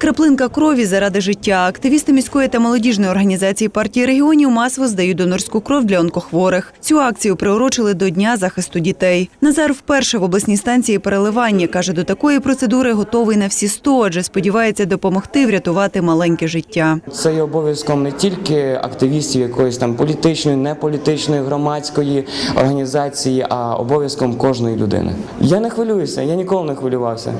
Краплинка крові заради життя. Активісти міської та молодіжної організації партії регіонів масово здають донорську кров для онкохворих. Цю акцію приурочили до Дня захисту дітей. Назар вперше в обласній станції переливання каже, до такої процедури готовий на всі сто, адже сподівається допомогти врятувати маленьке життя. Це є обов'язком не тільки активістів якоїсь там політичної, неполітичної, громадської організації, а обов'язком кожної людини. Я не хвилююся, я ніколи не хвилювався.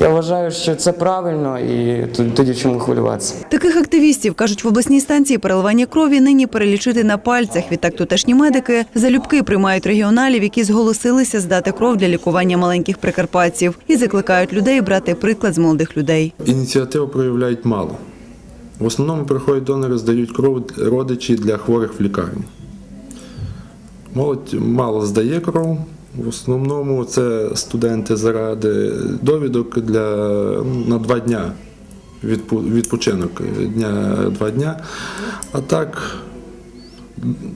Я вважаю, що це правильно, і тоді чому хвилюватися. Таких активістів кажуть в обласній станції переливання крові нині перелічити на пальцях. Відтак тутешні медики залюбки приймають регіоналів, які зголосилися здати кров для лікування маленьких прикарпатців, і закликають людей брати приклад з молодих людей. Ініціативу проявляють мало. В основному приходять донори, здають кров родичі для хворих в лікарні. Молодь мало здає кров. В основному це студенти заради довідок для, на два дня. Відпочинок дня два дня. А так,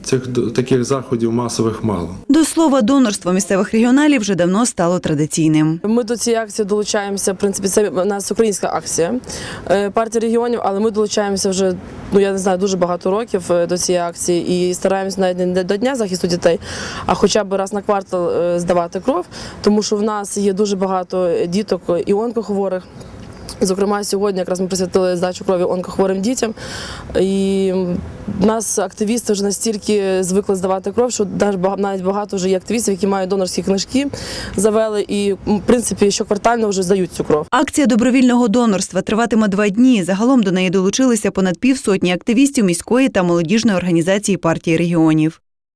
цих таких заходів масових мало. До слова, донорство місцевих регіоналів вже давно стало традиційним. Ми до цієї акції долучаємося. В принципі, це у нас українська акція е, партії регіонів, але ми долучаємося вже ну я не знаю дуже багато років е, до цієї акції і стараємося навіть не до дня захисту дітей, а хоча б раз на квартал е, здавати кров, тому що в нас є дуже багато діток і онкохворих. Зокрема, сьогодні якраз ми присвятили здачу крові онкохворим дітям. І нас активісти вже настільки звикли здавати кров, що навіть бага- навіть багато вже є активістів, які мають донорські книжки, завели і, в принципі, щоквартально вже здають цю кров. Акція добровільного донорства триватиме два дні. Загалом до неї долучилися понад півсотні активістів міської та молодіжної організації партії регіонів.